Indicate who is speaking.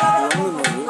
Speaker 1: 아, 먹는 거예요?